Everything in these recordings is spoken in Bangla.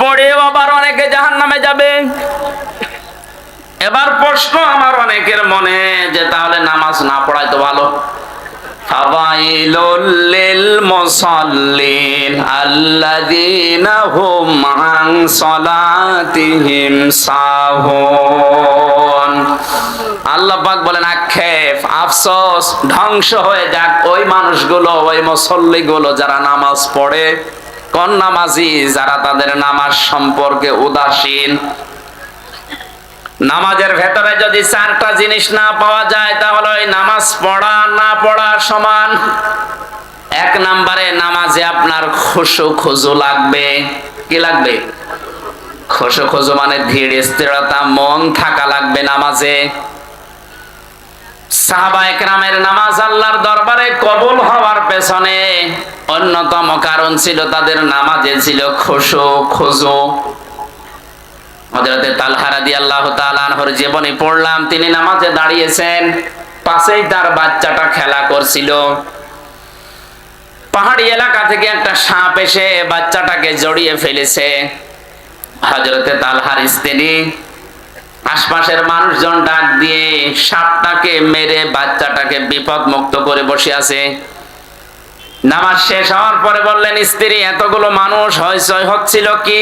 পড়েও আবার অনেকে জাহান নামে যাবে। এবার প্রশ্ন আমার অনেকের মনে, যে তাহলে নামাজ না পড়াই তো ভালো। বলেন, আক্ষেপ, আফসোস, ধ্বংস হয়ে যাক। ওই মানুষগুলো, ওই মুসল্লিগুলো যারা নামাজ পড়ে কোন নামাজি যারা তাদের নামাজ সম্পর্কে উদাসীন? নামাজের ভেতরে যদি চারটা জিনিস না পাওয়া যায়, তাহলে ওই নামাজ পড়া না পড়া সমান। এক নম্বরে নামাজে আপনার খুশু খুজু লাগবে। কি লাগবে? খুশু খুজু মানে ধীর স্থিরতা, মন থাকা লাগবে নামাজে। জীবনী পড়লাম, তিনি নামাজে দাঁড়িয়েছেন, পাশেই তার বাচ্চাটা খেলা করছিল। পাহাড়ি এলাকা থেকে একটা সাপ এসে বাচ্চাটাকে জড়িয়ে ফেলেছে। হযরতে তালহার স্ত্রী আশপাশের মানুষজন ডাক দিয়ে সাপটাকে মেরে বাচ্চাটাকে বিপদ মুক্ত করে বসে আছে। নামাজ শেষ হওয়ার পরে বললেন, স্ত্রী, এতগুলো মানুষ হইচই হচ্ছিল কি?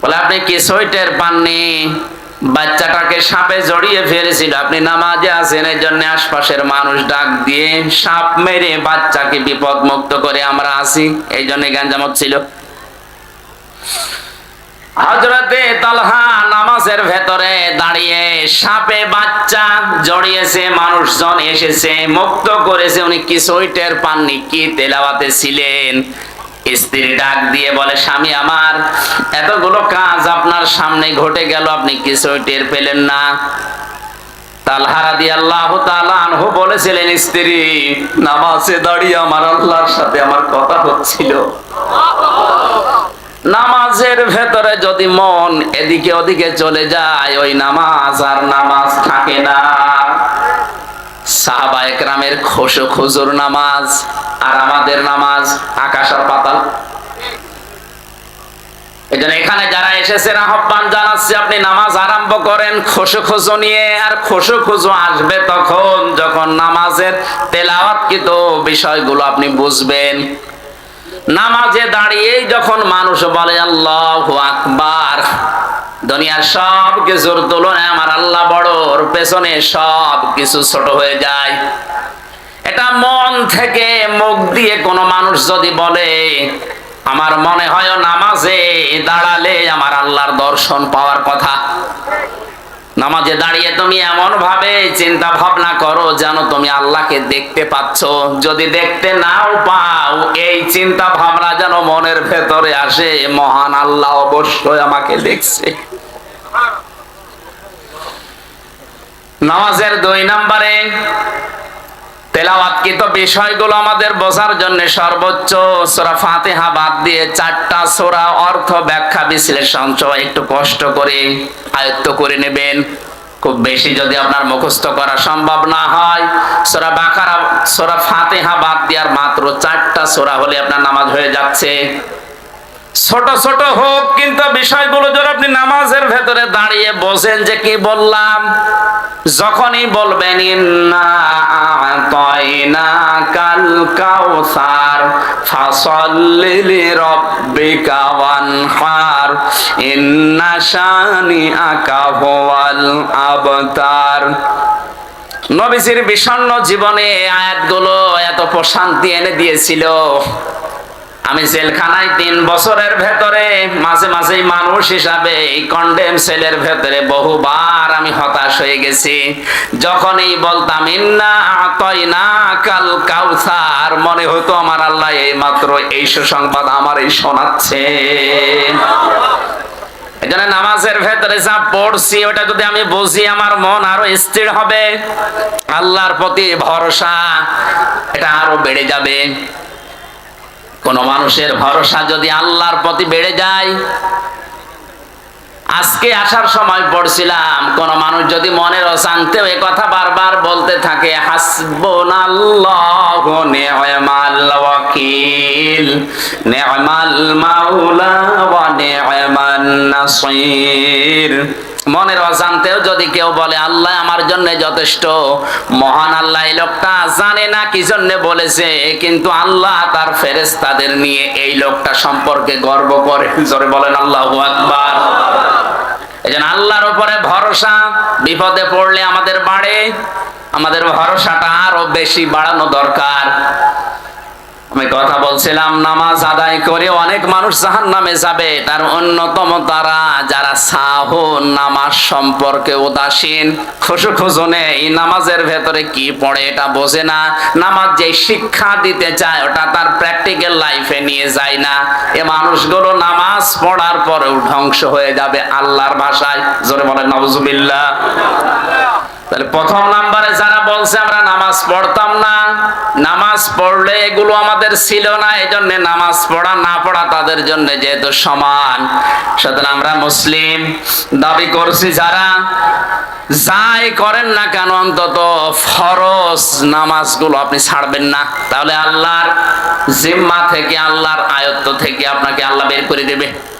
বলে, আপনি কি সোয়েটার পাননি। বাচ্চাটাকে সাপে জড়িয়ে ফেলেছিল। আপনি নামাজে আছেন এই জন্য আশপাশের মানুষ ডাক দিয়ে সাপ মেরে বাচ্চাকে বিপদ মুক্ত করে আমরা আসি এই জন্য গ্যাঞ্জাম হচ্ছিল হজরতে তালহা নামাজের ভেতরে দাঁড়িয়ে সাপে বাচ্চা জড়িয়েছে, মানুষজন এসেছে, মুক্ত করেছে। উনি কি সোয়েটার পাননি, কি তেলাওয়াতে ছিলেন? স্ত্রী ডাক দিয়ে বলে, স্বামী আমার, এতগুলো কাজ আপনার সামনে ঘটে গেল, আপনি কিছুই টের পেলেন না? বলেছিলেন, স্ত্রী, নামাজে দাঁড়িয়ে আমার আল্লাহর সাথে আমার কথা হচ্ছিল। নামাজের ভেতরে যদি মন এদিকে ওদিকে চলে যায়, ওই নামাজ আর নামাজ থাকে না। সাহাবা একরামের খোসো খুজুর নামাজ আর আমাদের নামাজ আকাশ আর পাতাল। এখানে যারা এসেছেন, আহ্বান জানাচ্ছি, আপনি নামাজ আরম্ভ করেন খোসো খোঁজো নিয়ে। আর খোসো খোঁজো আসবে তখন যখন নামাজের তেলাওয়াতকৃত বিষয়গুলো আপনি বুঝবেন। নামাজে দাঁড়িয়ে যখন মানুষ বলে, আল্লাহ আকবার। দুনিয়ার সব কিছুর তুলনায় আমার আল্লাহ বড় ওর পেছনে সব কিছু ছোট হয়ে যায়। এটা মন থেকে মুখ দিয়ে কোনো মানুষ যদি বলে, আমার মনে হয় নামাজে দাঁড়ালে আমার আল্লাহর দর্শন পাওয়ার কথা। নামাজে দাঁড়িয়ে তুমি এমন ভাবে চিন্তা ভাবনা করো যেন তুমি আল্লাহকে দেখতে পাচ্ছ। যদি দেখতে নাও পাও, এই চিন্তা ভাবনা যেন মনের ভেতরে আসে। মহান আল্লাহ অবশ্যই আমাকে দেখছে। নামাজের দুই নম্বরে তেলাওয়াতকৃত বিষয়গুলো আমাদের বোঝার জন্য সর্বোচ্চ? সোরা ফাতেহা বাদ দিয়ে চারটা সোরা অর্থ ব্যাখ্যা বিশ্লেষণ সহ একটু কষ্ট করে আয়ত্ত করে নেবেন। খুব বেশি যদি আপনার মুখস্থ করা সম্ভব না হয়, সোরা বাকারা, সোরা ফাতেহা বাদ দেওয়ার মাত্র চারটা সোরা হলে আপনার নামাজ হয়ে যাচ্ছে। ছোট ছোট হোক, কিন্তু বিষয়গুলো যদি আপনি নামাজের ভেতরে দাঁড়িয়ে বোঝেন যে কি বললাম, যখনই বলবেন নবীজির বিষণ্ণ জীবনে আয়াতগুলো এত প্রশান্তি এনে দিয়েছিল। আমি জেলখানায় তিন বছরের ভেতরে মাঝে মাঝে মানুষ হিসাবে এই কন্ডেম সেলের ভেতরে বহুবার আমি হতাশ হয়ে গেছি। যখনই বলতাম, ইন্না আতয়না কাল কাউসার মনে হতো আমার আল্লাহ এই মাত্র এই সুসংবাদ আমার এই শোনাচ্ছে। এখানে নামাজের ভেতরে যা পড়ছি, ওটা যদি আমি বুঝি, আমার মন আরও স্থির হবে। আল্লাহর প্রতি ভরসা, এটা আরও বেড়ে যাবে। কোন মানুষের ভরসা যদি আল্লাহর প্রতি বেড়ে যায় আজকে আসার সময় পড়ছিলাম, কোন মানুষ যদি মনের অশান্তি এ কথা বারবার বলতে থাকে মনের অজান্তেও যদি কেউ বলে, আল্লাহ আমার জন্য যথেষ্ট, মহান আল্লাহ, এই লোকটা জানে না কি জন্য বলেছে, কিন্তু আল্লাহ তার ফেরেস্তাদের নিয়ে এই লোকটা সম্পর্কে গর্ব করে। জোরে বলেন আল্লাহ আকবার। এই জন্য আল্লাহর উপরে ভরসা, বিপদে পড়লে আমাদের বাড়ে। আমাদের ভরসাটা আরও বেশি বাড়ানো দরকার। আমি কথা বলছিলাম, নামাজ আদায় করে অনেক মানুষ জাহান নামে যাবে। তার অন্যতম তারা যারা সাহ নামাজ সম্পর্কে উদাসীন খুশু খুশু নেই নামাজের ভেতরে কি পড়ে এটা বোঝে না। নামাজ যে শিক্ষা দিতে চায়, ওটা তার প্র্যাকটিক্যাল লাইফে নিয়ে যায় না। এ মানুষগুলো নামাজ পড়ার পরেও ধ্বংস হয়ে যাবে আল্লাহর ভাষায়। জোরে বলেন নবজুবিল্লাহ তাহলে প্রথম নাম্বারে যারা বলছে, আমরা নামাজ পড়তাম না। নামাজ পড়লে এগুলো আমাদের ছিল না এই জন্য নামাজ পড়া, না পড়া তাদের জন্য যেহেতু সমান। সুতরাং আমরা মুসলিম, দাবি করছি যারা যাই করেন না কেন, অন্তত ফরজ নামাজগুলো আপনি ছাড়বেন না। তাহলে আল্লাহর জিম্মা থেকে, আল্লাহর আয়ত্ত থেকে আপনাকে আল্লাহ বের করে দেবে।